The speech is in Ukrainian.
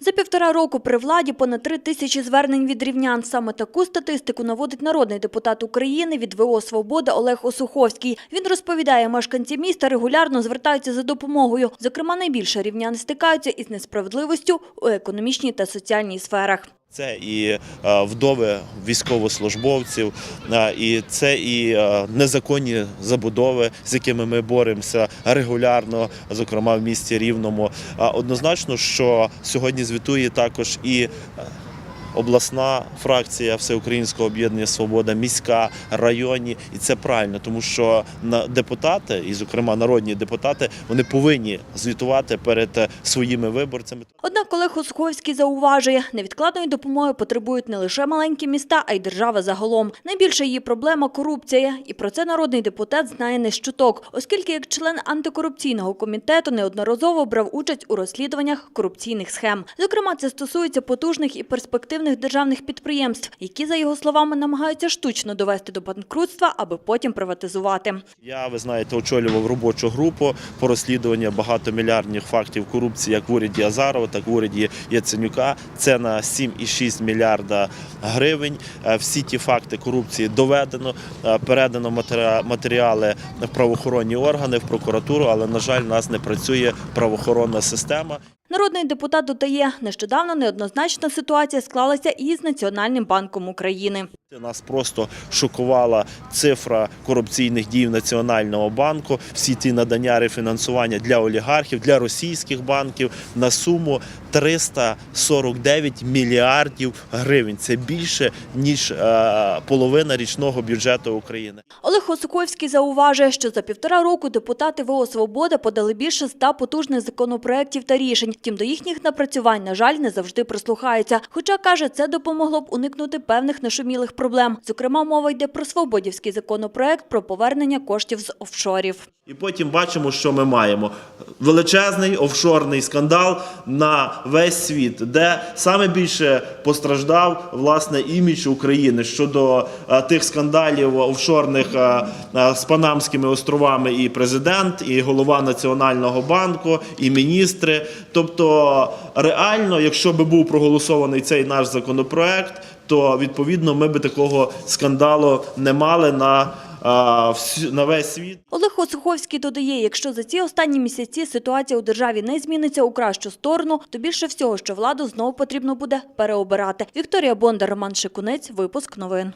За півтора року при владі понад три тисячі звернень від рівнян. Саме таку статистику наводить народний депутат України від ВО «Свобода» Олег Осуховський. Він розповідає, мешканці міста регулярно звертаються за допомогою. Зокрема, найбільше рівнян стикаються із несправедливостю у економічній та соціальній сферах. Це і е, вдови військовослужбовців, е, і це і е, незаконні забудови, з якими ми боремося регулярно, зокрема в місті Рівному. Однозначно, що сьогодні звітує також і обласна фракція Всеукраїнського об'єднання Свобода, міська, районні, і це правильно, тому що депутати, і зокрема народні депутати, вони повинні звітувати перед е, своїми виборцями. Однак Олег Осуховський зауважує, невідкладної допомоги потребують не лише маленькі міста, а й держава загалом. Найбільша її проблема – корупція. І про це народний депутат знає не з чуток, оскільки як член антикорупційного комітету неодноразово брав участь у розслідуваннях корупційних схем. Зокрема, це стосується потужних і перспективних державних підприємств, які, за його словами, намагаються штучно довести до банкрутства, аби потім приватизувати. Я, ви знаєте, очолював робочу групу по розслідуванню багатомільярдних фактів корупції як в уряді Азарова, так і в уряді Яценюка. Це на 7,6 мільярда гривень. Е, Всі ті факти корупції доведено, е, передано матері- матеріали в правоохоронні органи, в прокуратуру, але, на жаль, у нас не працює правоохоронна система. Народний депутат додає, нещодавно неоднозначна ситуація склалася і з Національним банком України. Нас просто шокувала цифра корупційних дій Національного банку. Всі ті надання рефінансування для олігархів, для російських банків на суму 349 мільярдів гривень. Це більше ніж е, половина річного бюджету України. Олег Осуховський зауважує, що за півтора року депутати ВО «Свобода» подали більше ста потужних законопроєктів та рішень. Втім, до їхніх напрацювань, на жаль, не завжди прислухаються. Хоча, каже, це допомогло б уникнути певних нашумілих проблем. Зокрема, мова йде про свободівський законопроект про повернення коштів з офшорів. І потім бачимо, що ми маємо величезний офшорний скандал на весь світ, де саме більше постраждав власне імідж України щодо е, тих скандалів офшорних е, е, з Панамськими островами і президент, і голова Національного банку, і міністри. Тобто, реально, якщо би був проголосований цей наш законопроект, то відповідно ми би такого скандалу не мали на, а, на весь світ. Олег Осуховський додає, якщо за ці останні місяці ситуація у державі не зміниться у кращу сторону, то більше всього, що владу знову потрібно буде переобирати. Вікторія Бондар, Роман Шикунець, випуск новин.